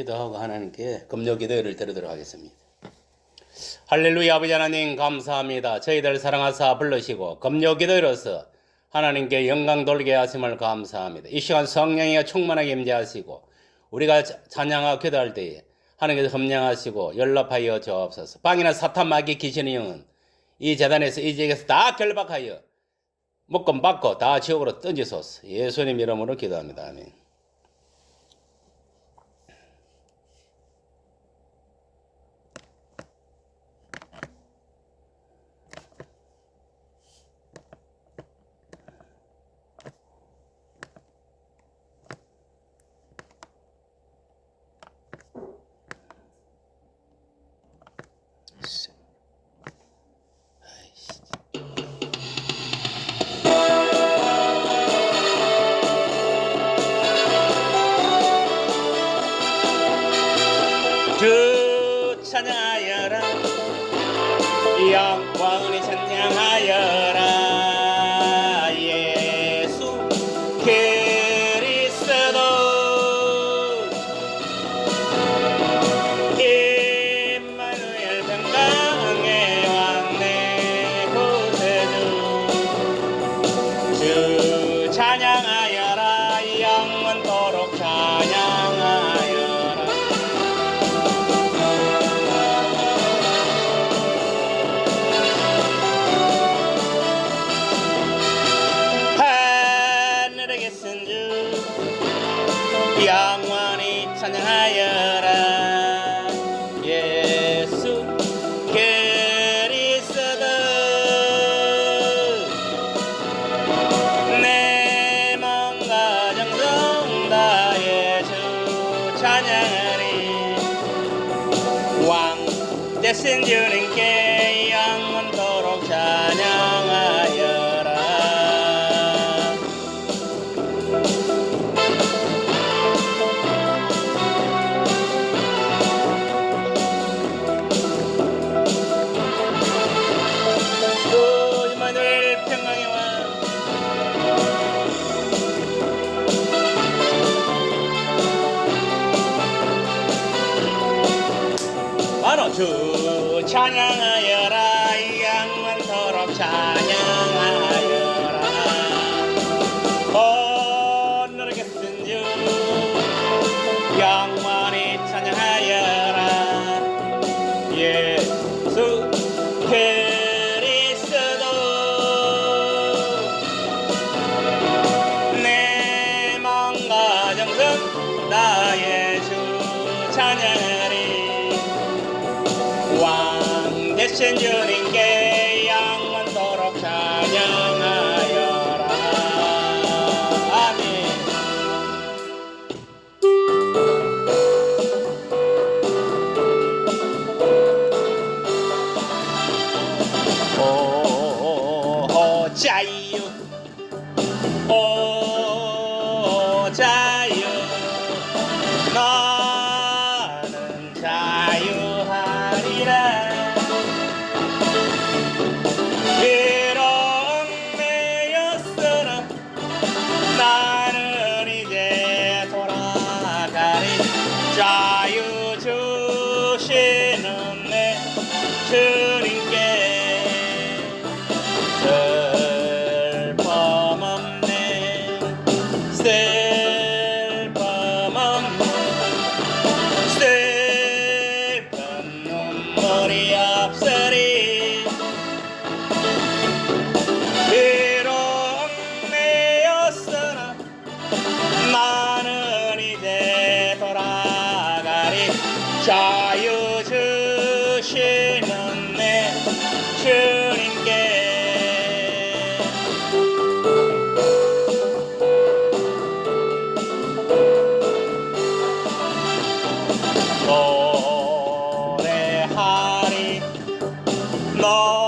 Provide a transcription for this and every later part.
기도하고 하나님께 금요 기도를 드리도록 하겠습니다. 할렐루야 아버지 하나님 감사합니다. 저희들 사랑하사 불러시고 금요 기도로서 하나님께 영광 돌게 하심을 감사합니다. 이 시간 성령이 충만하게 임재하시고 우리가 자- 찬양하고 기도할 때에 하나님께서 험령하시고 연락하여 주옵소서. 방이나 사탄 마귀 귀신의 영은 이 재단에서 이 지역에서 다 결박하여 묶음 받고 다 지옥으로 던지소서. 예수님 이름으로 기도합니다. 아멘. 대신 Señor. 노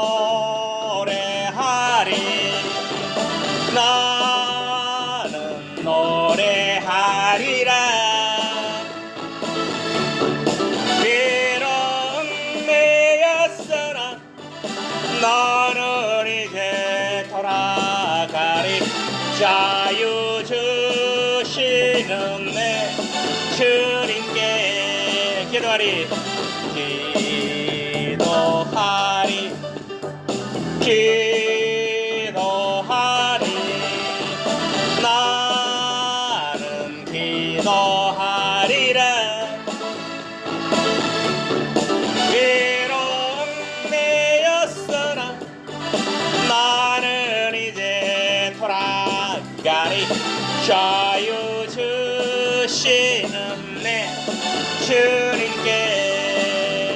주님께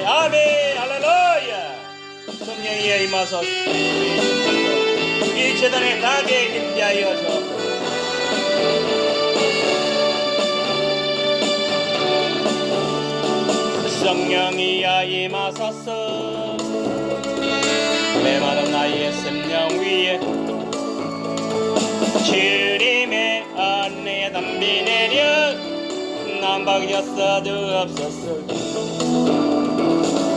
아멘 할렐루야. 성령이여 임하소서. 이 재단에 나게 임하여 줘 성령이여 임하소서. 메마른 나의 심령 위에 주님의 안내 담비 내려 남박이었어도 없었어.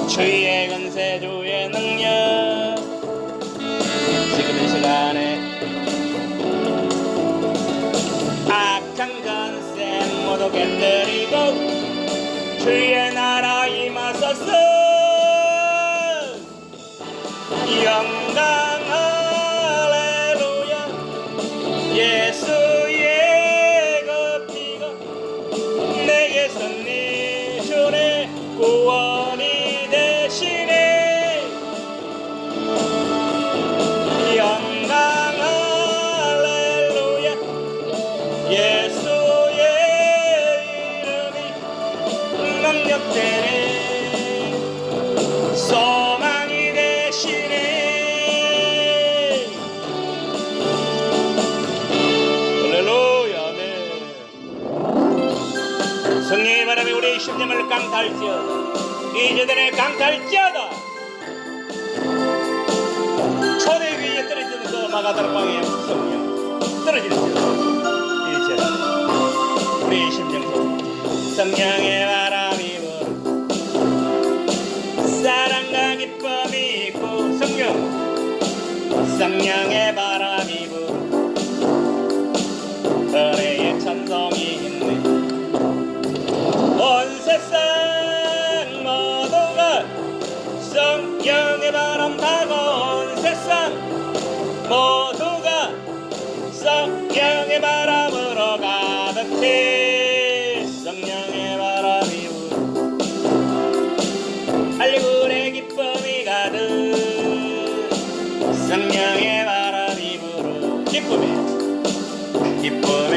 주의 근세 주의 능력. 지금 이 시간에 악한 건세 모두 깨뜨리고 주의 나라 임하소서. 영광 기쁨이 있고 성령 성령의 바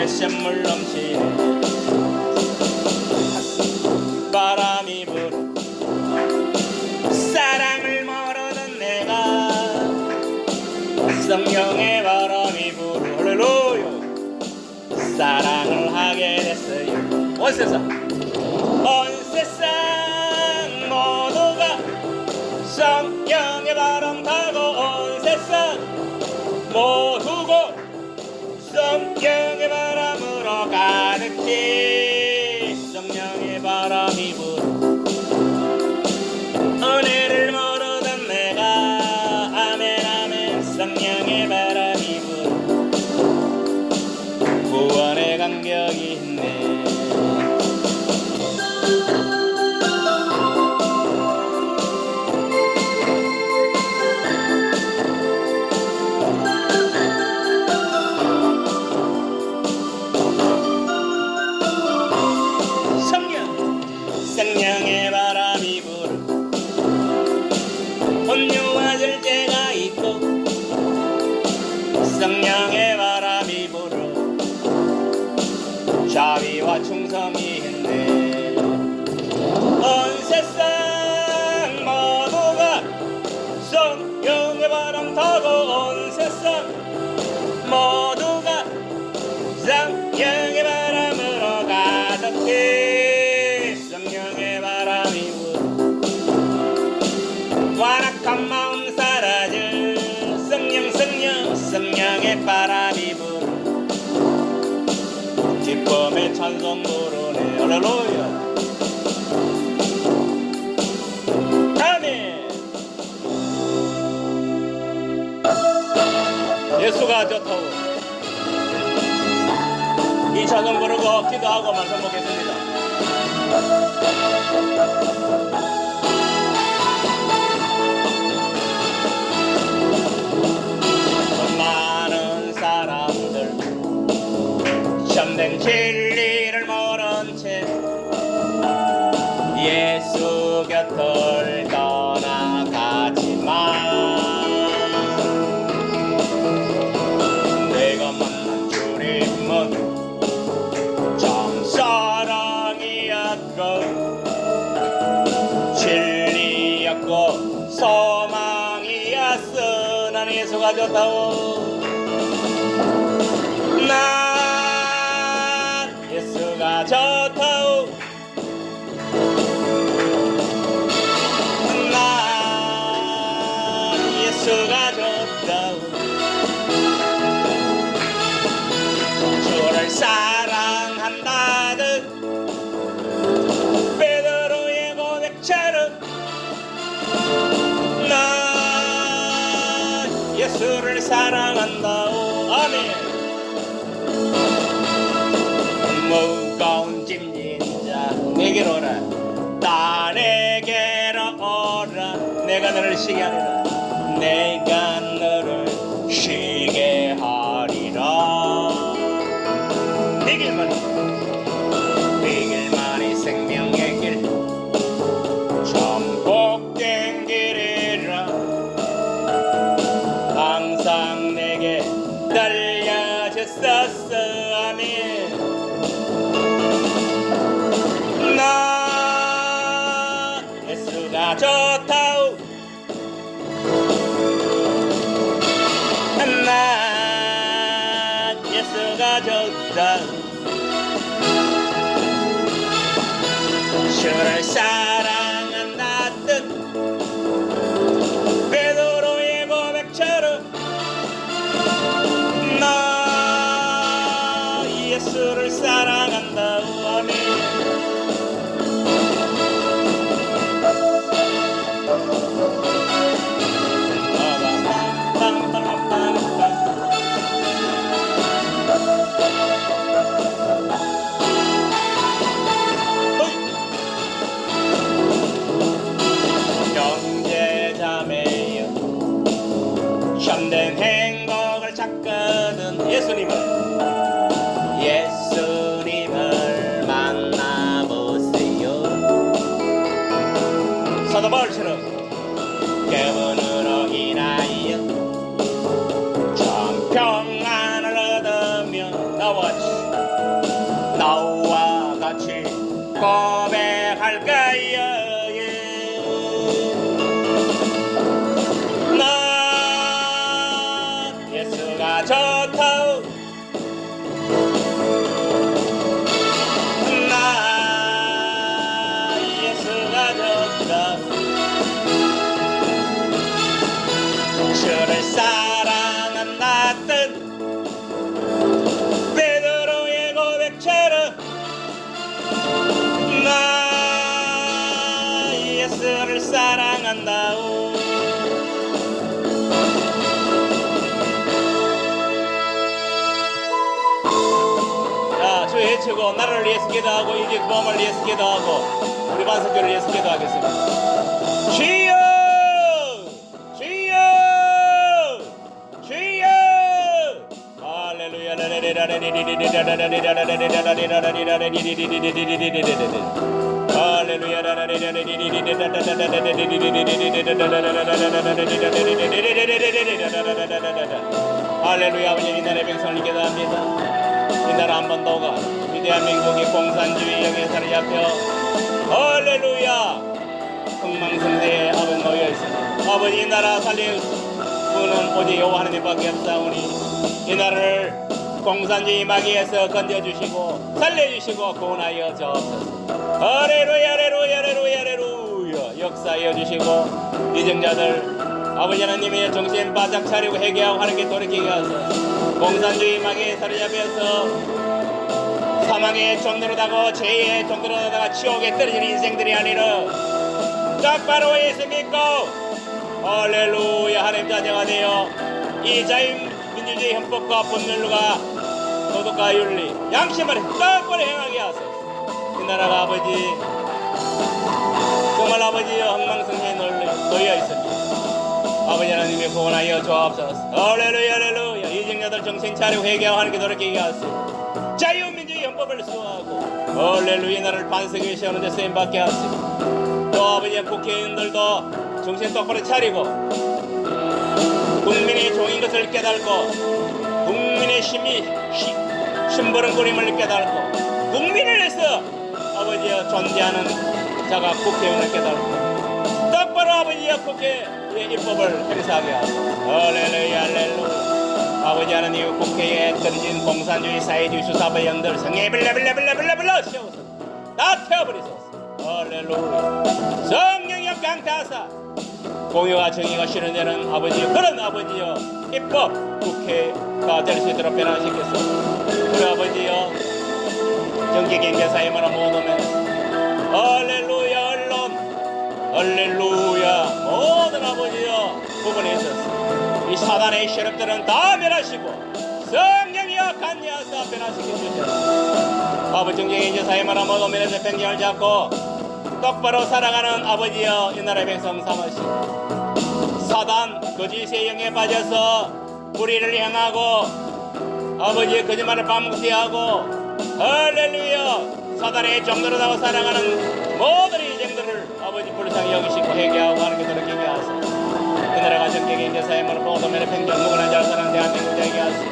샘물 넘치네 바람이 불어. 사랑을 모르던 내가 성령의 바람이 불어. 할렐루야. 사랑을 하게 됐어요. 온 세상. 온 세상 모두가 성령의 바람 타고 온 세상 모두 성령의 바람이 불어 자비와 충성이 있네. 온 세상 찬송 부르네 할렐루야. 예수가 좋다고 이 찬송 부르고 기도하고 말씀 보겠습니다 예수를 사랑한다오. 아멘. 무거운 짐진 자 내게로 오라. 나 내게로 오라. 내가 너를 쉬게 하리라. 내가 예수가 좋 사도 자, 주 해치고 나라를 위해서 기도하고 이제 그 마음을 위해서 기도하고 우리 반석교를 위해서 기도하겠습니다. 주여! 주여! 주여! 할렐루야! 할렐루야! 아버지 이 나라의 백성을 기도합니다. 이 나라 한번 더가. 이 대한민국이 공산주의 영예사를 잡혀. 할렐루야! 흥망성쇠에 아버지 놓여 있습니다. 아버지 이 나라 살릴 분은 오직 여호와 하나님밖에 없사오니 이 나라를 공산주의 마귀에서 건져주시고 살려주시고 구원하여 주옵소서. 할렐루야 할렐루야 할렐루야 할렐루야. 역사하여 주시고 이정자들 아버지 하나님의 정신 바짝 차리고 회개하고 게 돌이키게 하소서 공산주의 마귀에 사로잡혀서 사망의 종로로다고 죄의 종로로다가 지옥에 떨어진 인생들이 아니라 똑바로 예수 믿고 할렐루야 하나님 자녀가 되어 이 자유민주주의 헌법과 법률과 도덕과 윤리 양심을 똑바로 행하게 하소서. 이 나라가 아버지 정말 아버지의 엉망성에 놓여 있습니다 아버지 하나님의 구원하여 주옵소서. 할렐루야 할렐루야. 이정자들 정신 차리고 회개하고 하는 게 노력하게 하소서 자유민주주의 헌법을 수호하고 할렐루야 나를 반석에 세우는 데 쓰임받게 하소서. 또 아버지 국회의원들도 정신 똑바로 차리고 국민의 종인 것을 깨달고 국민의 심이 시, 심부름거림을 깨달고 국민을 위해서 아버지여 존재하는 자가 국회의원을 깨달고 똑바로 아버지여 국회 의 입법을 행사하게 하소서 할렐루야 할렐루야 아버지 하나님 국회에 던진 공산주의 사회주의 수사부 영들 성에 빌라빌라빌라빌라빌라 세워서 다 태워버리소서 할렐루야 성령의 강타하사 공의와 정의가 실현되는 아버지 그런 아버지여 입법 국회가 될 수 있도록 변화시켰소 우리 아버지여 정기 경제사회만한 모든 할렐루야 언론 할렐루야 모든 아버지여 있어서 이 사단의 세력들은 다 멸하시고 성령이여 간야하사 변화시켜 주셔서 아버지 정기경제사회만한 모든 면에서 평경을 잡고 똑바로 살아가는 아버지여 이 나라의 백성 삼으시고 사단 거짓의 영에 빠져서 우리를 향하고 아버지의 거짓말을 반복하고 할렐루야 사단의 종들어다고 살아가는 모든 인생들을 아버지 불쌍히 여기시고 회개하고 하는 것들을 기게 하소서. 이 나라가 전격의 인재사회만을 보도면의 평정 무관한 잘 사는 대한민국 되게 하소서.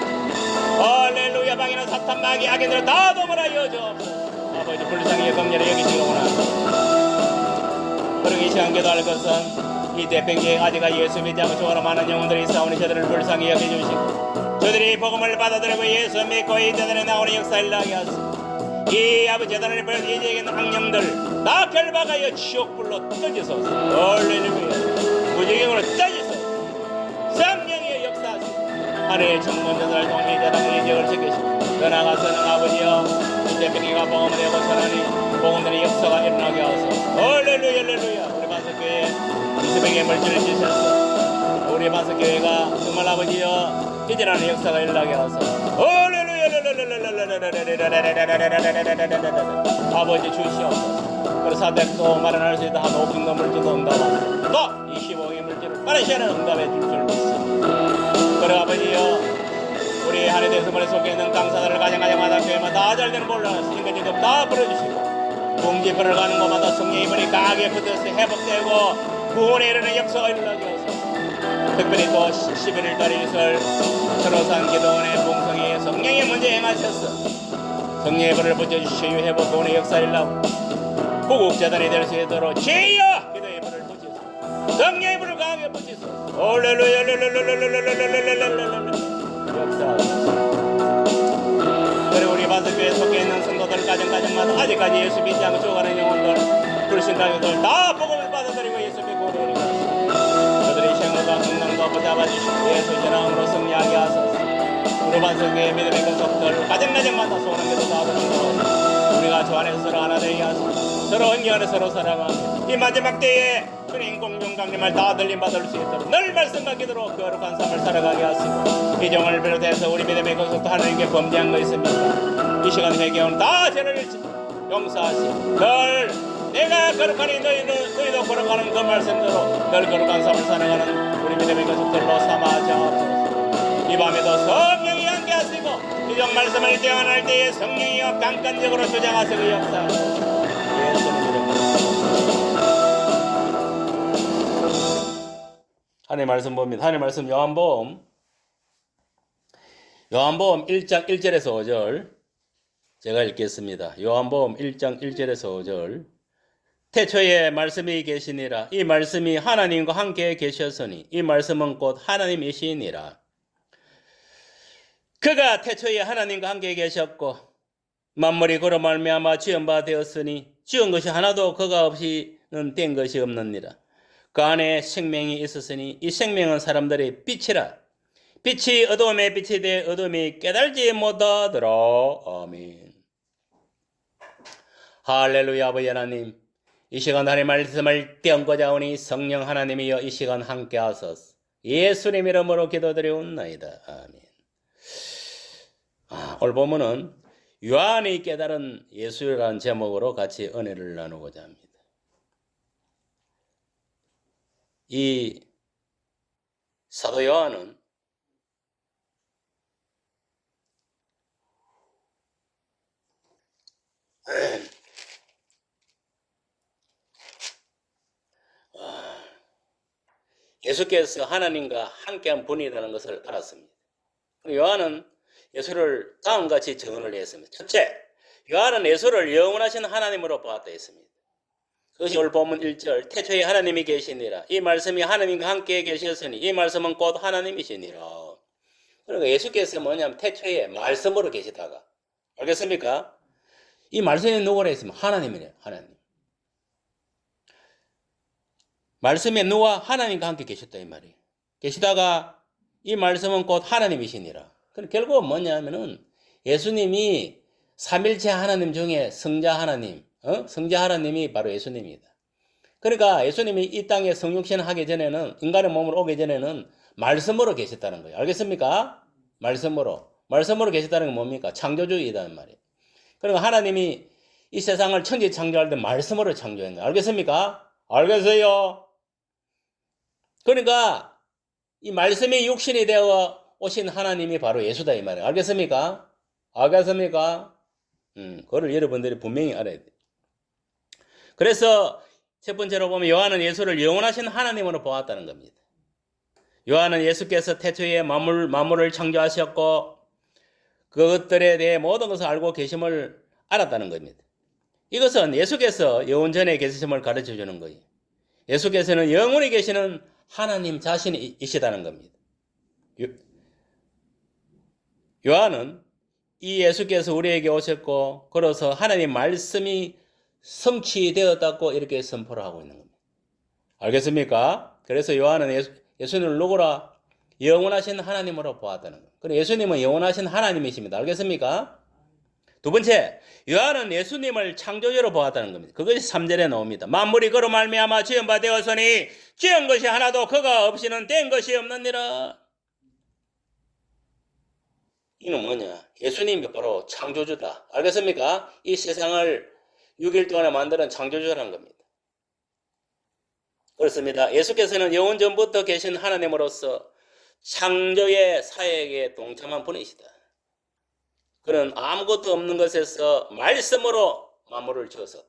할렐루야 방해는 사탄 마귀 악인들을 다 도모하여 주옵소서. 아버지 불쌍히 검열을 여기시고 원하소서. 그러기 이 시간 기도할 것은 이 대평지에 아직까 예수 믿지 않고 죽어라 많은 영혼들이 싸우니 저들을 불쌍히 여겨주시고 저들이 복음을 받아들이고 예수 믿고 이들에 나오는 역사를 나게 하소서 이 아버지 벌여 이제에게 있는 악령들 다 결박하여 지옥불로 떠지소서. 할렐루야. 무지경으로 떠지소서. 성령의 역사하시고 하늘의 정문전을 통해 재단의 지역을 지키시고 더 나아가서는 아버지여 이 대평지가 복음을 내고 선하니 복음들의 역사가 일어나게 하소서. 할렐루야 할렐루야. 우리 반석교회 이스백의 물질을 주셨어 우리 반석교회가 정말 아버지여 이제라는 역사가 일어나게 하소서. 할렐루야 아버지 주시옵소서 그래서 사대도 마련할 수 있다. 한 5분 건물주도 응답하소서 또 25억의 물질을 빠르시는 응답해 줄 줄 믿습니다. 그래 아버지여. 우리 하늘의 성물에 속해 있는 강사들을 가정가정마다 교회마다 다 잘되는 몰라서 인간적으로 다 부려주시고 공지불을 가는 곳마다 성령의 힘이 강하게 붙어서 회복되고 구원에 이르는 역사가 일어나게 특별히 또 11월 달 일설 서로산 기도원의 봉성이 성령의 문제 행하셨어. 성령의 불을 붙여주시오. 회복 구원의 역사 일어나고. 구국재단이 될 수 있도록 제여 기도의 불을 붙이소 성령의 불을 강하게 붙이소 올렐루야 받아들이고 붙잡아주시고 예수 전함으로 승리하게 하소서. 우리 반석의 믿음의 근속들 가정가정마다 소원한 것도 다 들어서 우리가 주 안에서 서로 하나 되게 하소서. 서로 은기 안에 서로 사랑하며 이 마지막 때에 주님 공중 강림을 다 들림 받을 수 있도록 늘 말씀하기도록 거룩한 삶을 살아가게 하시고 이 종을 비롯해서 우리 믿음의 근속도 하나님께 범죄한 거 있습니까 이 시간 회개온 다 죄를 용서하시고 늘 내가 거룩하니 너희는 너희도 거룩하는 그 말씀대로 늘 거룩한 삶을 살아가는 믿음의 근속들로 삼아져 이 밤에도 성령이 함께하시고 이종 말씀을 대언할 때에 성령이여 강간적으로 주장하시고 역사하시고 예수님 이름으로 하나님 말씀 봅니다. 하나님 말씀 요한복음. 요한복음 1장 1절에서 5절. 제가 읽겠습니다. 요한복음 1장 1절에서 5절 태초에 말씀이 계시니라. 이 말씀이 하나님과 함께 계셨으니 이 말씀은 곧 하나님이시니라. 그가 태초에 하나님과 함께 계셨고 만물이 그로 말미암아 지은 바 되었으니 지은 것이 하나도 그가 없이는 된 것이 없느니라. 그 안에 생명이 있었으니 이 생명은 사람들의 빛이라. 빛이 어둠에 빛이 돼 어둠이 깨달지 못하더라 아멘. 할렐루야 아버지 하나님 이 시간 하나님 말씀을 떼어고자 오니 성령 하나님이여 이 시간 함께 하소서. 예수님 이름으로 기도드리옵나이다. 아멘. 아, 오늘 보면은 요한이 깨달은 예수라는 제목으로 같이 은혜를 나누고자 합니다. 이 사도 요한은 예수께서 하나님과 함께한 분이라는 것을 알았습니다. 요한은 예수를 다음같이 증언을 했습니다. 첫째, 요한은 예수를 영원하신 하나님으로 보았다 했습니다. 그것이 오늘 본문 1절 태초에 하나님이 계시니라 이 말씀이 하나님과 함께 계셨으니 이 말씀은 곧 하나님이시니라 그러니까 예수께서 뭐냐면 태초에 말씀으로 계시다가 알겠습니까? 이 말씀이 누구라 했으면 하나님이래요 하나님 말씀에 누가 하나님과 함께 계셨다 이 말이에요 계시다가 이 말씀은 곧 하나님이시니라 그럼 결국은 뭐냐면은 예수님이 삼일체 하나님 중에 성자 하나님 어? 성자 하나님이 바로 예수님입니다. 그러니까 예수님이 이 땅에 성육신 하기 전에는 인간의 몸으로 오기 전에는 말씀으로 계셨다는 거예요. 알겠습니까? 말씀으로. 말씀으로 계셨다는 건 뭡니까? 창조주의다 말이에요. 그러니까 하나님이 이 세상을 천지 창조할 때 말씀으로 거예요. 알겠습니까? 알겠어요? 그러니까 이 말씀이 육신이 되어 오신 하나님이 바로 예수다 이 말이에요. 알겠습니까? 알겠습니까? 음, 그거를 여러분들이 분명히 알아야 돼요. 그래서 첫 번째로 보면 요한은 예수를 영원하신 하나님으로 보았다는 겁니다. 요한은 예수께서 태초에 만물, 만물을 창조하셨고 그것들에 대해 모든 것을 알고 계심을 알았다는 겁니다. 이것은 예수께서 영원 전에 계심을 가르쳐 주는 거예요. 예수께서는 영원히 계시는 하나님 자신이시다는 겁니다. 요한은 이 예수께서 우리에게 오셨고 걸어서 하나님 말씀이 성취되었다고 이렇게 선포를 하고 있는 겁니다. 알겠습니까? 그래서 요한은 예수, 예수님을 누구라 영원하신 하나님으로 보았다는 거예요. 예수님은 영원하신 하나님이십니다. 알겠습니까? 두 번째, 요한은 예수님을 창조주로 보았다는 겁니다. 그것이 3절에 나옵니다. 만물이 그로 말미암아 지은 바 되었으니 지은 것이 하나도 그가 없이는 된 것이 없느니라. 이는 뭐냐? 예수님이 바로 창조주다. 알겠습니까? 이 세상을 6일 동안에 만드는 창조주라는 겁니다. 그렇습니다. 예수께서는 영원 전부터 계신 하나님으로서 창조의 사역에 동참한 분이시다. 그는 아무것도 없는 것에서 말씀으로 만물을 지었었다.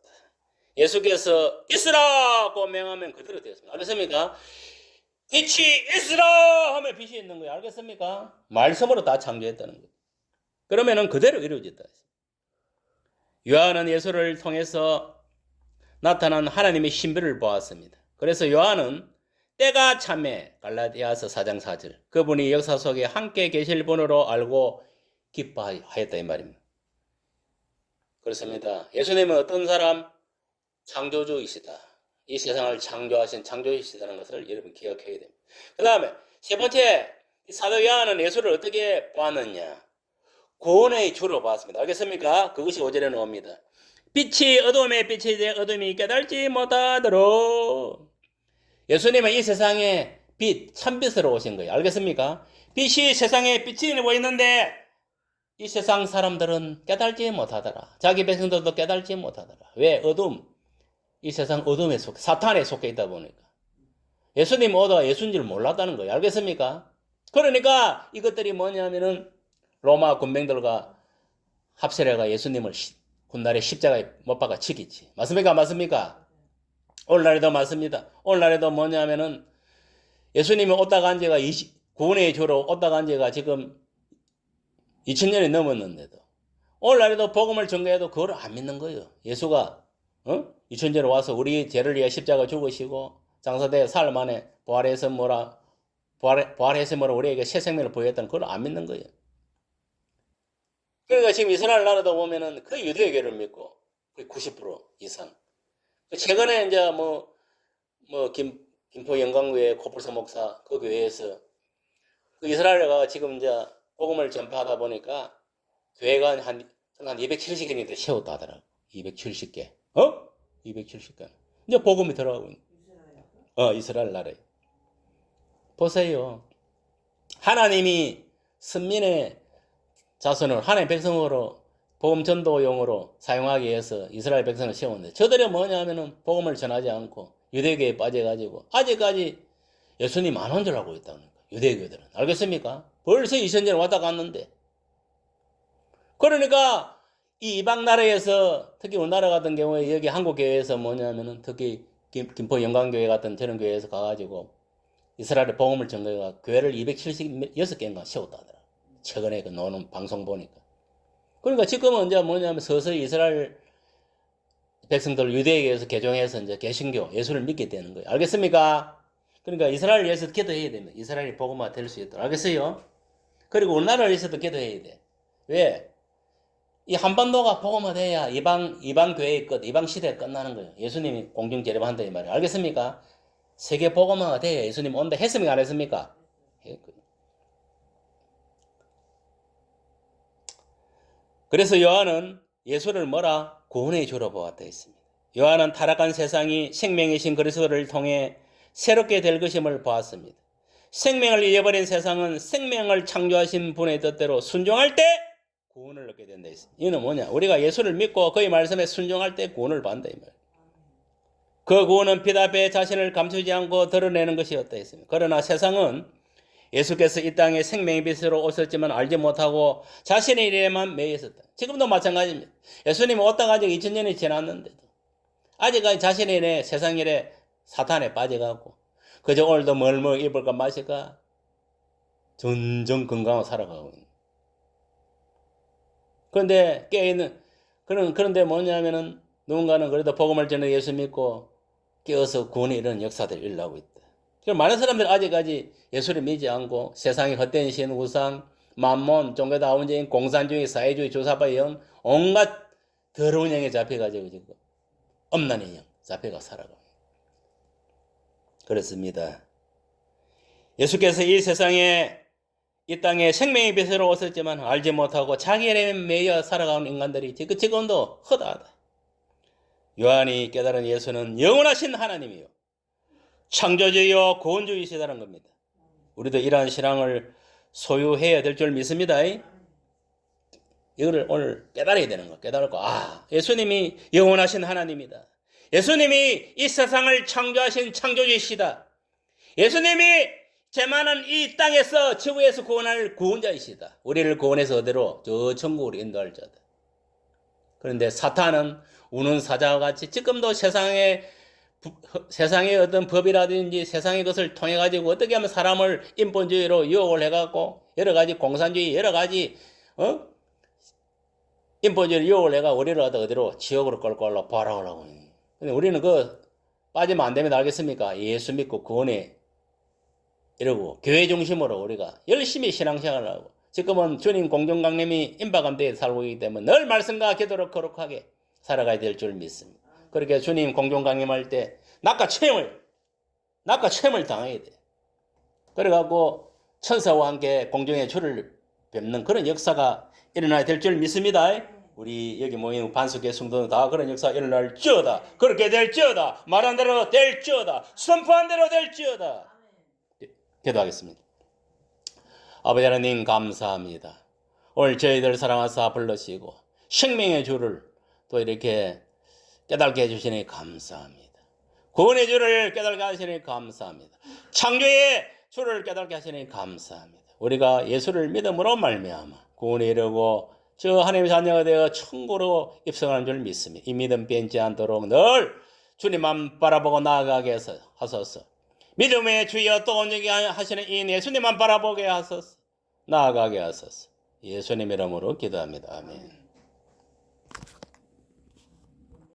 예수께서 있으라고 명하면 그대로 되었습니다. 알겠습니까? 빛이 있으라 하면 빛이 있는 거예요. 알겠습니까? 말씀으로 다 창조했다는 거예요. 그러면은 그대로 이루어졌다. 요한은 예수를 통해서 나타난 하나님의 신비를 보았습니다. 그래서 요한은 때가 참에 갈라디아서 4장 4절 그분이 역사 속에 함께 계실 분으로 알고 기뻐하였다 이 말입니다. 그렇습니다. 예수님은 어떤 사람? 창조주이시다. 이 세상을 창조하신 창조이시다는 것을 여러분 기억해야 됩니다. 그 다음에 세 번째 사도 요한은 예수를 어떻게 보았느냐? 구원의 주로 봤습니다. 알겠습니까? 그것이 5절에 나옵니다. 빛이 어둠에 빛이 되 어둠이 깨달지 못하도록 예수님은 이 세상에 빛, 참빛으로 오신 거예요. 알겠습니까? 빛이 세상에 빛이 내고 있는데 이 세상 사람들은 깨달지 못하더라. 자기 백성들도 깨달지 못하더라. 왜? 어둠. 이 세상 어둠에 속, 사탄에 속해 있다 보니까. 예수님 오다 예수인 줄 몰랐다는 거예요. 알겠습니까? 그러니까 이것들이 뭐냐면은 로마 군병들과 합세해가 예수님을 훗날에 십자가에 못 박아 치겠지. 맞습니까? 맞습니까? 오늘날에도 맞습니다. 오늘날에도 뭐냐면은 예수님이 오다 간 지가 20, 구원의 주로 오다 간 지가 지금 2000년이 넘었는데도 오늘날에도 복음을 전가해도 그걸 안 믿는 거예요. 예수가 어? 2000년에 와서 우리 죄를 위해 십자가 죽으시고 장사대 사흘 만에 부활해서 뭐라 부활, 부활해서 뭐라 우리에게 새 생명을 보였다는 그걸 안 믿는 거예요. 그러니까 지금 이스라엘 나라도 보면은 그 유대교를 믿고 90% 이상. 최근에 이제 뭐, 뭐, 김, 김포 영광교회 코뿔소 목사 그 교회에서 그 이스라엘가 지금 이제 복음을 전파하다 보니까 교회가 한, 한 270개인데 세웠다 하더라고. 270개. 어? 270개. 이제 복음이 들어가고. 어, 이스라엘 나라에. 보세요. 하나님이 선민의 자손을 하나님 백성으로 복음 전도용으로 사용하기 위해서 이스라엘 백성을 세웠는데 저들이 뭐냐면은 복음을 전하지 않고 유대교에 빠져가지고 아직까지 예수님 안 온 줄 알고 있다는 거예요. 유대교들은. 알겠습니까? 벌써 2000년 왔다 갔는데. 그러니까 이 이방 나라에서 특히 우리나라 같은 경우에 여기 한국 교회에서 뭐냐면은 특히 김, 김포 영광교회 같은 저런 교회에서 가가지고 이스라엘의 복음을 전거해가 교회를 276개인가 세웠다 하더라. 최근에 그 노는 방송 보니까. 그러니까 지금은 이제 뭐냐면 서서히 이스라엘 백성들 유대에게서 개종해서 이제 개신교 예수를 믿게 되는 거예요. 알겠습니까? 그러니까 이스라엘 위해서 기도해야 됩니다. 이스라엘이 복음화 될 수 있도록. 알겠어요? 그리고 우리나라를 위해서도 기도해야 돼. 왜? 이 한반도가 복음화 돼야 이방 이방 교회의 끝, 이방 시대 끝나는 거예요. 예수님이 공중 재림한다 이 말이에요. 알겠습니까? 세계 복음화가 돼야 예수님 온다 했습니까? 안 했습니까? 그래서 요한은 예수를 뭐라 구원의 주로 보았다 했습니다. 요한은 타락한 세상이 생명이신 그리스도를 통해 새롭게 될 것임을 보았습니다. 생명을 잃어버린 세상은 생명을 창조하신 분의 뜻대로 순종할 때 구원을 얻게 된다. 이는 뭐냐? 우리가 예수를 믿고 그의 말씀에 순종할 때 구원을 받는다 이 말. 그 구원은 빛 앞에 자신을 감추지 않고 드러내는 것이었다 했습니다. 그러나 세상은 예수께서 이 땅에 생명의 빛으로 오셨지만 알지 못하고 자신의 일에만 매여 있었다. 지금도 마찬가지입니다. 예수님이 오다가 아직 2000년이 지났는데도 아직까지 자신의 일에 세상 일에 사탄에 빠져갖고 그저 오늘도 뭘뭐 입을까 마실까 점점 건강하고 살아가고 있는. 그런데 깨있는 그런 그런데 뭐냐면은 누군가는 그래도 복음을 전해 예수 믿고 깨어서 구원의 이런 역사들이 일어나고 있다. 그럼 많은 사람들이 아직까지 예수를 믿지 않고 세상의 헛된 신 우상, 만몬, 종교다운적인 공산주의, 사회주의, 조사바의 영, 온갖 더러운 영에 잡혀가지고 지금 엄난의 영 잡혀가 살아가고 그렇습니다. 예수께서 이 세상에 이 땅에 생명의 빛으로 오셨지만 알지 못하고 자기에 매여 살아가는 인간들이 지금 지금도 허다하다. 요한이 깨달은 예수는 영원하신 하나님이요. 창조주요 구원주이시다는 겁니다. 우리도 이러한 신앙을 소유해야 될 줄 믿습니다. 이거를 오늘 깨달아야 되는 거. 깨달고 아 예수님이 영원하신 하나님이다. 예수님이 이 세상을 창조하신 창조주이시다. 예수님이 제만은 이 땅에서 지구에서 구원할 구원자이시다. 우리를 구원해서 어디로 저 천국으로 인도할 자다. 그런데 사탄은 우는 사자와 같이 지금도 세상에 부- 세상의 어떤 법이라든지 세상의 것을 통해 가지고 어떻게 하면 사람을 인본주의로 유혹을 해갖고 여러 가지 공산주의 여러 가지 어 인본주의를 유혹을 해가 우리를 어디 어디로 지옥으로 끌고 올라 바라오라고. 근데 우리는 그 빠지면 안 됩니다. 알겠습니까? 예수 믿고 구원에 이러고 교회 중심으로 우리가 열심히 신앙생활을 하고 지금은 주님 공정 강림이 임박감대에 살고 있기 때문에 늘 말씀과 기도로 거룩하게 살아가야 될 줄 믿습니다. 그렇게 주님 공정 강림할 때 낙과 체험을 낙과 체험을 당해야 돼. 그래갖고 천사와 함께 공정의 주를 뵙는 그런 역사가 일어나야 될 줄 믿습니다. 우리 여기 모인 반석의 성도는 다 그런 역사 일어날지어다. 그렇게 될지어다. 말한 대로 될지어다. 선포한 대로 될지어다. 기도하겠습니다. 아버지 하나님 감사합니다. 오늘 저희들 사랑하사 불러시고 생명의 주를 또 이렇게 깨닫게 해주시니 감사합니다. 구원의 주를 깨닫게 하시니 감사합니다. 창조의 주를 깨닫게 하시니 감사합니다. 우리가 예수를 믿음으로 말미암아 구원에 이르고 저 하나님의 자녀가 되어 천국으로 입성하는 줄 믿습니다. 이 믿음 변치 않도록 늘 주님만 바라보고 나아가게 하소서. 믿음의 주여 또 온전히 하시는 이 예수님만 바라보게 하소서. 나아가게 하소서. 예수님 이름으로 기도합니다. 아멘.